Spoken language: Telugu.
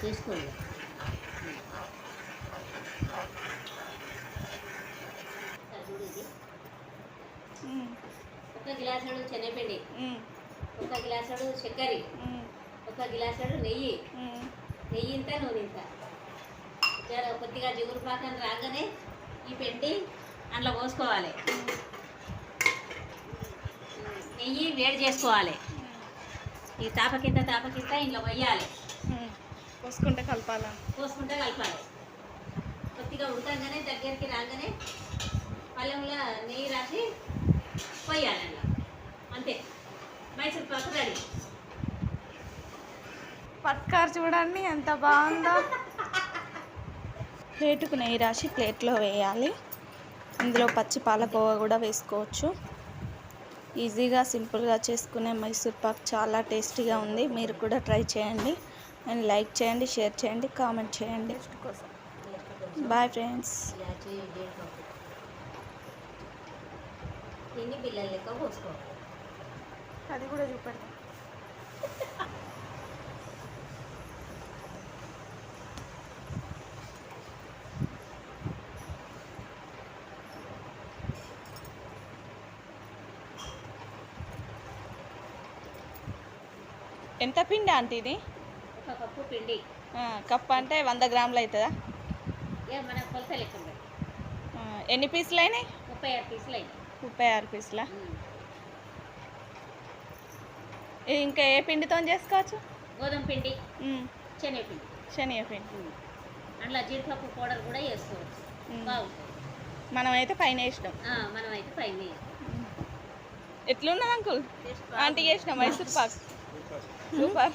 చేసుకోండి. ఒక గిలాసుడు శనగపిండి ఒక గిలాసుడు చక్కెర ఒక గిలాసుడు నెయ్యి. నెయ్యి ఇంత నూనె ఇంత. కొద్దిగా జిగురు పాకం రాగానే ఈ పిండి అందులో పోసుకోవాలి. నెయ్యి వేడి చేసుకోవాలి. ఈ తాపకింత తాపకింత ఇంట్లో పోయాలి. ఉమ్. పోసుకుంటే కలపాలా? పోసుకుంటే కలపాలి. కొద్దిగా ఉడకంగానే దగ్గరికి రాగానే పళ్ళెంలో నెయ్యి రాసి పోయాలి అంతే. మైసూర్ పాకు రెడీ. పట్కారు చూడండి ఎంత బాగుందో. ప్లేటుకు నెయ్యి రాసి ప్లేట్లో వేయాలి. ఇందులో పచ్చి పాలకోవ కూడా వేసుకోవచ్చు. ఈజీగా సింపుల్గా చేసుకునే మైసూర్ పాక్ చాలా టేస్టీగా ఉంది. మీరు కూడా ట్రై చేయండి. అండ్ లైక్ చేయండి షేర్ చేయండి కామెంట్ చేయండి. బాయ్ ఫ్రెండ్స్ అది కూడా చూపెడతాం. ఎంత పిండి ఆంటీ ఇది? ఒక కప్పు పిండి. ఆ, కప్ అంటే వంద గ్రాములు అవుతుందా? మన కొలత లెక్క ఎన్ని పీసులు అయినాయి? ముప్పై ఆరు పీసులు అయినాయి. ముప్పై ఆరు పీసులా? ఇంకా ఏ పిండితో చేసుకోవచ్చు? గోధుమ పిండి శనగపిండి. శనగపిండి. అందులో జీడిపప్పు పౌడర్ కూడా వేసుకోవచ్చు. ఉమ్. బాగుంటుంది. మనం అయితే పైన వేసినాం. ఆ, మనం అయితే పైన ఎట్లున్నది అంకుల్? ఆంటీ చేసిన మైసూర్ పాక్? సూపర్.